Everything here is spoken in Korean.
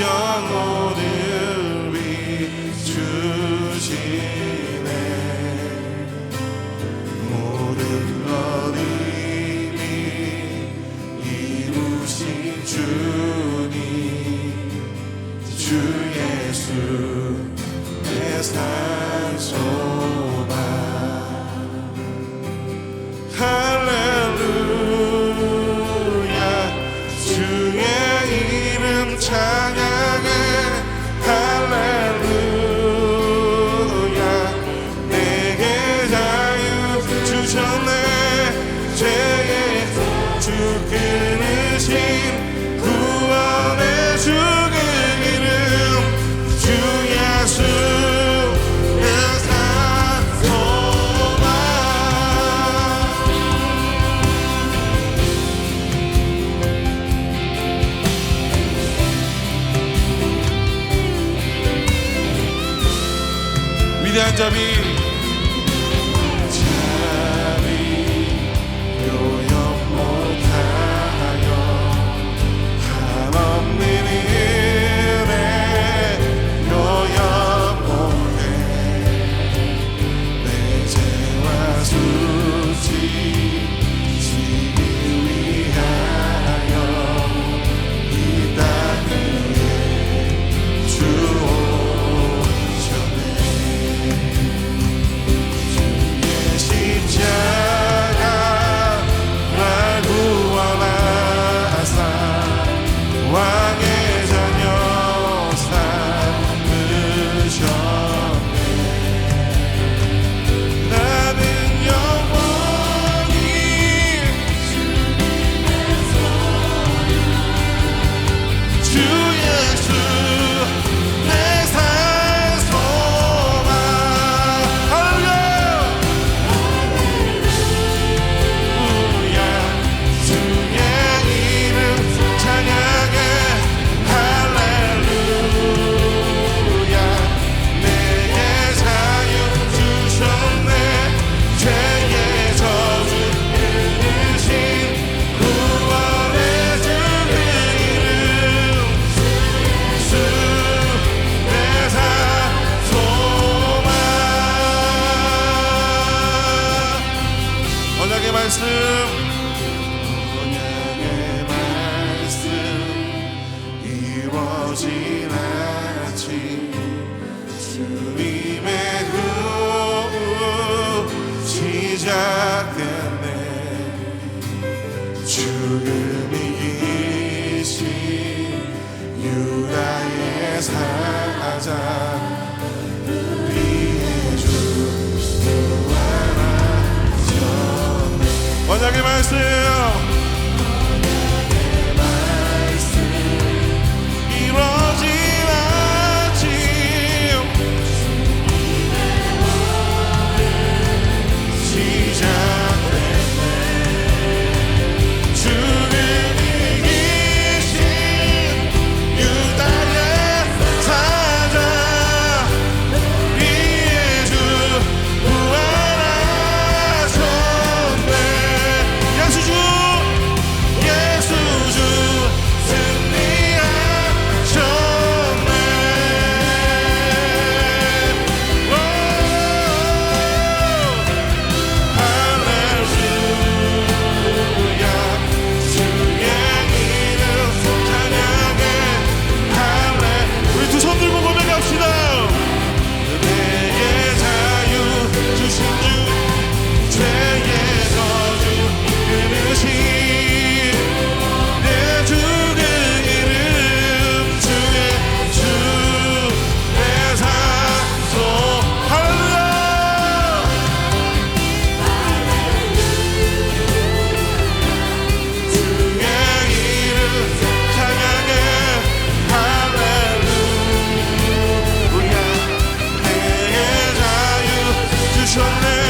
영혼을 비추시네. 모든 어림이 이루신 주님 주 예수 내 산소 Birden tabii 말씀 언약의 말씀 이루어지나 지 주님의 후후 시작됐네 죽음이 이신 유다의 사자 Dragi mężczyzn! Jerusalem.